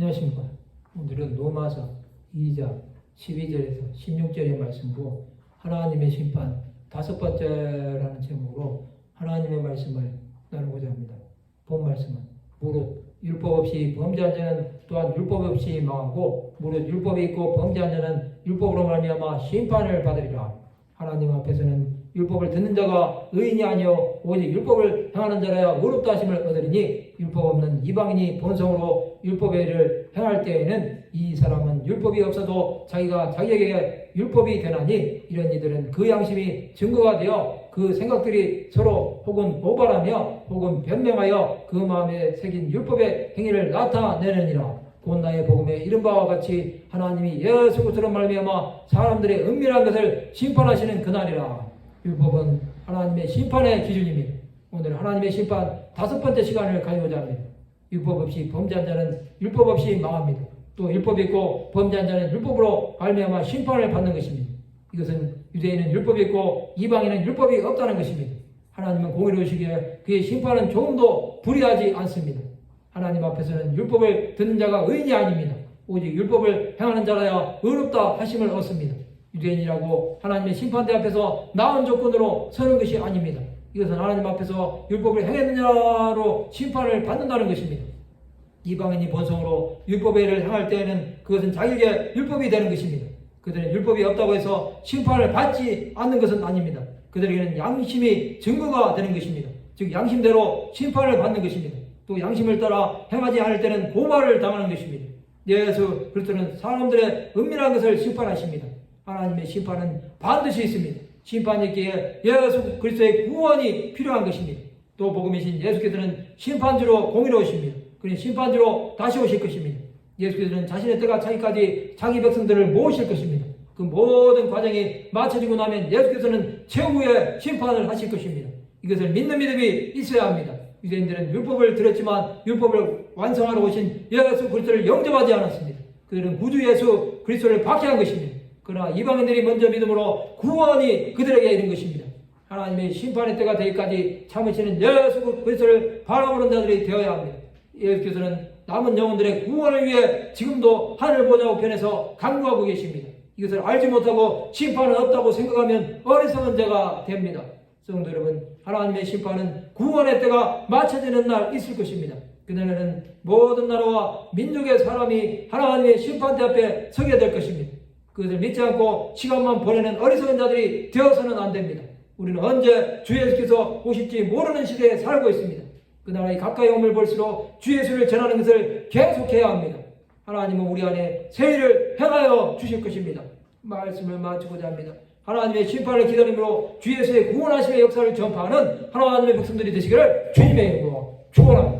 안녕하십니까. 오늘은 로마서 2장 12절에서 16절의 말씀으로 하나님의 심판 다섯 번째라는 제목으로 하나님의 말씀을 나누고자 합니다. 본 말씀은 무릇 율법 없이 범죄한 자는 또한 율법 없이 망하고 무릇 율법이 있고 범죄한 자는 율법으로 말미암아 심판을 받으리라. 하나님 앞에서는 율법을 듣는 자가 의인이 아니요 오직 율법을 행하는 자라야 의롭다 하심을 얻으리니 율법 없는 이방인이 본성으로 율법의 일을 행할 때에는 이 사람은 율법이 없어도 자기가 자기에게 율법이 되나니 이런 이들은 그 양심이 증거가 되어 그 생각들이 서로 혹은 모발하며 혹은 변명하여 그 마음에 새긴 율법의 행위를 나타내느니라. 곧 나의 복음에 이른 바와 같이 하나님이 예수 그리스도로 말미암아 사람들의 은밀한 것을 심판하시는 그날이라 율법은 하나님의 심판의 기준입니다. 오늘 하나님의 심판 다섯 번째 시간을 가지고자 합니다. 율법 없이 범죄한 자는 율법 없이 망합니다. 또 율법이 있고 범죄한 자는 율법으로 말미암아 심판을 받는 것입니다. 이것은 유대인은 율법이 있고 이방인은 율법이 없다는 것입니다. 하나님은 공의로우시기에 그의 심판은 조금도 불의하지 않습니다. 하나님 앞에서는 율법을 듣는 자가 의인이 아닙니다. 오직 율법을 행하는 자라야 의롭다 하심을 얻습니다. 유대인이라고 하나님의 심판대 앞에서 나은 조건으로 서는 것이 아닙니다. 이것은 하나님 앞에서 율법을 행했느냐로 심판을 받는다는 것입니다. 이방인이 본성으로 율법의 일을 행할 때에는 그것은 자기에게 율법이 되는 것입니다. 그들은 율법이 없다고 해서 심판을 받지 않는 것은 아닙니다. 그들에게는 양심이 증거가 되는 것입니다. 즉 양심대로 심판을 받는 것입니다. 또 양심을 따라 행하지 않을 때는 고발을 당하는 것입니다. 예수 그리스도는 사람들의 은밀한 것을 심판하십니다. 하나님의 심판은 반드시 있습니다. 심판이 있기에 예수 그리스도의 구원이 필요한 것입니다. 또 복음이신 예수께서는 심판주로 공의로우십니다. 그는 심판주로 다시 오실 것입니다. 예수께서는 자신의 때가 차기까지 자기 백성들을 모으실 것입니다. 그 모든 과정이 마쳐지고 나면 예수께서는 최후의 심판을 하실 것입니다. 이것을 믿는 믿음이 있어야 합니다. 유대인들은 율법을 들었지만 율법을 완성하러 오신 예수 그리스도를 영접하지 않았습니다. 그들은 구주 예수 그리스도를 박해한 것입니다. 그러나 이방인들이 먼저 믿음으로 구원이 그들에게 이른 것입니다. 하나님의 심판의 때가 되기까지 참으시는 예수 그리스도를 바라보는 자들이 되어야 합니다. 예수께서는 남은 영혼들의 구원을 위해 지금도 하늘 보좌 우편에서 강구하고 계십니다. 이것을 알지 못하고 심판은 없다고 생각하면 어리석은 자가 됩니다. 성도 여러분, 하나님의 심판은 구원의 때가 맞춰지는 날 있을 것입니다. 그날에는 모든 나라와 민족의 사람이 하나님의 심판대 앞에 서게 될 것입니다. 그것을 믿지 않고 시간만 보내는 어리석은 자들이 되어서는 안 됩니다. 우리는 언제 주 예수께서 오실지 모르는 시대에 살고 있습니다. 그 나라의 가까이 오을 볼수록 주 예수를 전하는 것을 계속해야 합니다. 하나님은 우리 안에 새 일을 행하여 주실 것입니다. 말씀을 마치고자 합니다. 하나님의 심판을 기다림으로 주 예수의 구원하심의 역사를 전파하는 하나님의 백성들이 되시기를 주님의 이름으로 축원합니다.